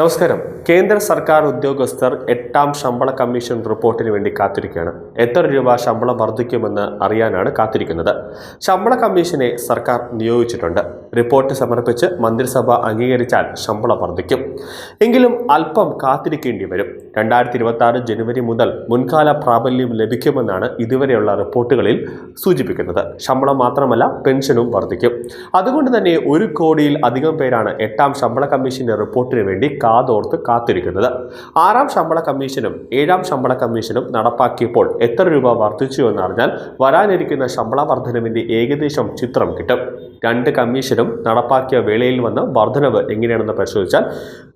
നമസ്കാരം. കേന്ദ്ര സർക്കാർ ഉദ്യോഗസ്ഥർ എട്ടാം ശമ്പള കമ്മീഷൻ റിപ്പോർട്ടിന് വേണ്ടി കാത്തിരിക്കുകയാണ്. എത്ര രൂപ ശമ്പളം വർദ്ധിക്കുമെന്ന് അറിയാനാണ് കാത്തിരിക്കുന്നത്. ശമ്പള കമ്മീഷനെ സർക്കാർ നിയോഗിച്ചിട്ടുണ്ട്. റിപ്പോർട്ട് സമർപ്പിച്ച് മന്ത്രിസഭ അംഗീകരിച്ചാൽ ശമ്പളം വർദ്ധിക്കും. എങ്കിലും അല്പം കാത്തിരിക്കേണ്ടി വരും. രണ്ടായിരത്തി ഇരുപത്തി ആറ് ജനുവരി മുതൽ മുൻകാല പ്രാബല്യം ലഭിക്കുമെന്നാണ് ഇതുവരെയുള്ള റിപ്പോർട്ടുകളിൽ സൂചിപ്പിക്കുന്നത്. ശമ്പളം മാത്രമല്ല പെൻഷനും വർദ്ധിക്കും. അതുകൊണ്ട് തന്നെ ഒരു കോടിയിൽ അധികം പേരാണ് എട്ടാം ശമ്പള കമ്മീഷന്റെ റിപ്പോർട്ടിന് വേണ്ടി കാതോർത്ത് കാത്തിരിക്കുന്നത്. ആറാം ശമ്പള കമ്മീഷനും ഏഴാം ശമ്പള കമ്മീഷനും നടപ്പാക്കിയപ്പോൾ എത്ര രൂപ വർദ്ധിച്ചു എന്നറിഞ്ഞാൽ വരാനിരിക്കുന്ന ശമ്പള വർധനവിന്റെ ഏകദേശം ചിത്രം കിട്ടും. രണ്ട് കമ്മീഷനും നടപ്പാക്കിയ വേളയിൽ വന്ന വർധനവ് എങ്ങനെയാണെന്ന് പരിശോധിച്ചാൽ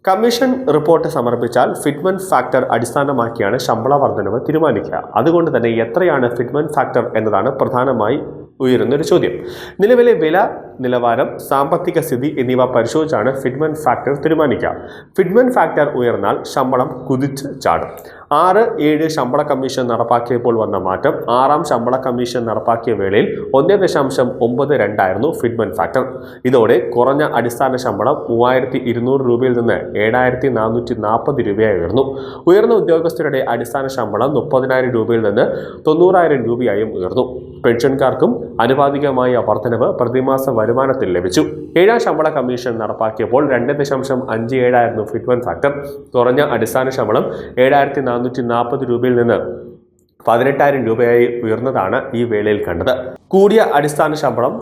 കമ്മീഷൻ റിപ്പോർട്ട് സമർപ്പിച്ചാൽ ഫിറ്റ്മെന്റ് ഫാക്ടർ അടിസ്ഥാനമാക്കിയാണ് ശമ്പള വർധനവ് തീരുമാനിക്കുക. അതുകൊണ്ട് തന്നെ എത്രയാണ് ഫിറ്റ്മെന്റ് ഫാക്ടർ എന്നതാണ് പ്രധാനമായി ഉയരുന്നൊരു ചോദ്യം. നിലവിലെ വില നിലവാരം സാമ്പത്തിക സ്ഥിതി എന്നിവ പരിശോധിച്ചാണ് ഫിറ്റ്മെന്റ് ഫാക്ടർ തീരുമാനിക്കുക. ഫിറ്റ്മെന്റ് ഫാക്ടർ ഉയർന്നാൽ ശമ്പളം കുതിച്ച് ചാടും. ആറ് ഏഴ് ശമ്പള കമ്മീഷൻ നടപ്പാക്കിയപ്പോൾ വന്ന മാറ്റം. ആറാം ശമ്പള കമ്മീഷൻ നടപ്പാക്കിയ വേളയിൽ ഒന്ന് ദശാംശം ഒമ്പത് രണ്ടായിരുന്നു ഫിറ്റ്മെന്റ് ഫാക്ടർ. ഇതോടെ കുറഞ്ഞ അടിസ്ഥാന ശമ്പളം മൂവായിരത്തി ഇരുന്നൂറ് രൂപയിൽ നിന്ന് ഏഴായിരത്തി നാനൂറ്റി നാൽപ്പത് രൂപയായി ഉയർന്നു. ഉയർന്ന ഉദ്യോഗസ്ഥരുടെ അടിസ്ഥാന ശമ്പളം മുപ്പതിനായിരം രൂപയിൽ നിന്ന് തൊണ്ണൂറായിരം രൂപയായും ഉയർന്നു. പെൻഷൻകാർക്കും അനുപാതികമായ വർധനവ് പ്രതിമാസ വരുമാനത്തിൽ ലഭിച്ചു. ഏഴാം ശമ്പള കമ്മീഷൻ നടപ്പാക്കിയപ്പോൾ രണ്ട് ദശാംശം അഞ്ച് ഏഴായിരുന്നു ഫിറ്റ്മെന്റ് ഫാക്ടർ. കുറഞ്ഞ അടിസ്ഥാന ശമ്പളം ഏഴായിരത്തി നാനൂറ്റി നാൽപ്പത് രൂപയിൽ നിന്ന് പതിനെട്ടായിരം രൂപയായി ഉയർന്നതാണ് ഈ വേളയിൽ കണ്ടത്. കൂടിയ അടിസ്ഥാന ശമ്പളം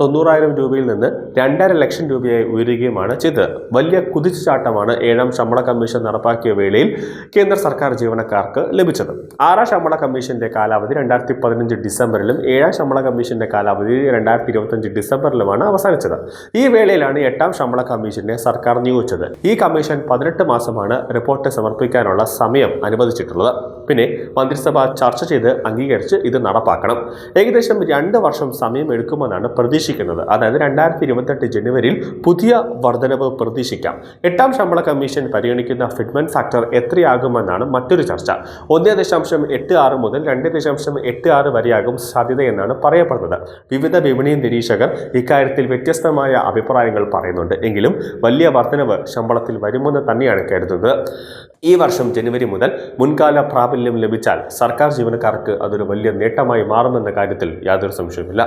തൊണ്ണൂറായിരം രൂപയിൽ നിന്ന് രണ്ടര ലക്ഷം രൂപയായി ഉയരുകയുമാണ് ചെയ്തത്. വലിയ കുതിച്ചുചാട്ടമാണ് ഏഴാം ശമ്പള കമ്മീഷൻ നടപ്പാക്കിയ വേളയിൽ കേന്ദ്ര സർക്കാർ ജീവനക്കാർക്ക് ലഭിച്ചത്. ആറാം ശമ്പള കമ്മീഷന്റെ കാലാവധി രണ്ടായിരത്തി പതിനഞ്ച് ഡിസംബറിലും ഏഴാം ശമ്പള കമ്മീഷന്റെ കാലാവധി രണ്ടായിരത്തി ഇരുപത്തഞ്ച് ഡിസംബറിലുമാണ് അവസാനിച്ചത്. ഈ വേളയിലാണ് എട്ടാം ശമ്പള കമ്മീഷനെ സർക്കാർ നിയോഗിച്ചത്. ഈ കമ്മീഷൻ പതിനെട്ട് മാസമാണ് റിപ്പോർട്ട് സമർപ്പിക്കാനുള്ള സമയം അനുവദിച്ചിട്ടുള്ളത്. പിന്നെ മന്ത്രിസഭ ചർച്ച ചെയ്ത് അംഗീകരിച്ച് ഇത് നടപ്പാക്കണം. ഏകദേശം രണ്ട് വർഷം സമയം എടുക്കുമെന്നാണ് പ്രതീക്ഷിക്കുന്നത്. അതായത് രണ്ടായിരത്തി ഇരുപത്തെട്ട് ജനുവരിയിൽ പുതിയ വർധനവ് പ്രതീക്ഷിക്കാം. എട്ടാം ശമ്പള കമ്മീഷൻ പരിഗണിക്കുന്ന ഫിറ്റ്മെന്റ് ഫാക്ടർ എത്രയാകുമെന്നാണ് മറ്റൊരു ചർച്ച. ഒന്നേ ദശാംശം എട്ട് ആറ് മുതൽ രണ്ട് ദശാംശം എട്ട് ആറ് വരെയാകും സാധ്യതയെന്നാണ് പറയപ്പെടുന്നത്. വിവിധ വിപണി നിരീക്ഷകർ ഇക്കാര്യത്തിൽ വ്യത്യസ്തമായ അഭിപ്രായങ്ങൾ പറയുന്നുണ്ട്. എങ്കിലും വലിയ വർധനവ് ശമ്പളത്തിൽ വരുമെന്ന് തന്നെയാണ് കരുതുന്നത്. ഈ വർഷം ജനുവരി മുതൽ മുൻകാല പ്രാബല്യം ലഭിച്ചാൽ സർക്കാർ ജീവനക്കാർക്ക് അതൊരു വലിയ നേട്ടമായി മാറുമെന്ന കാര്യത്തിൽ യാതൊരു സംശയവുമില്ല.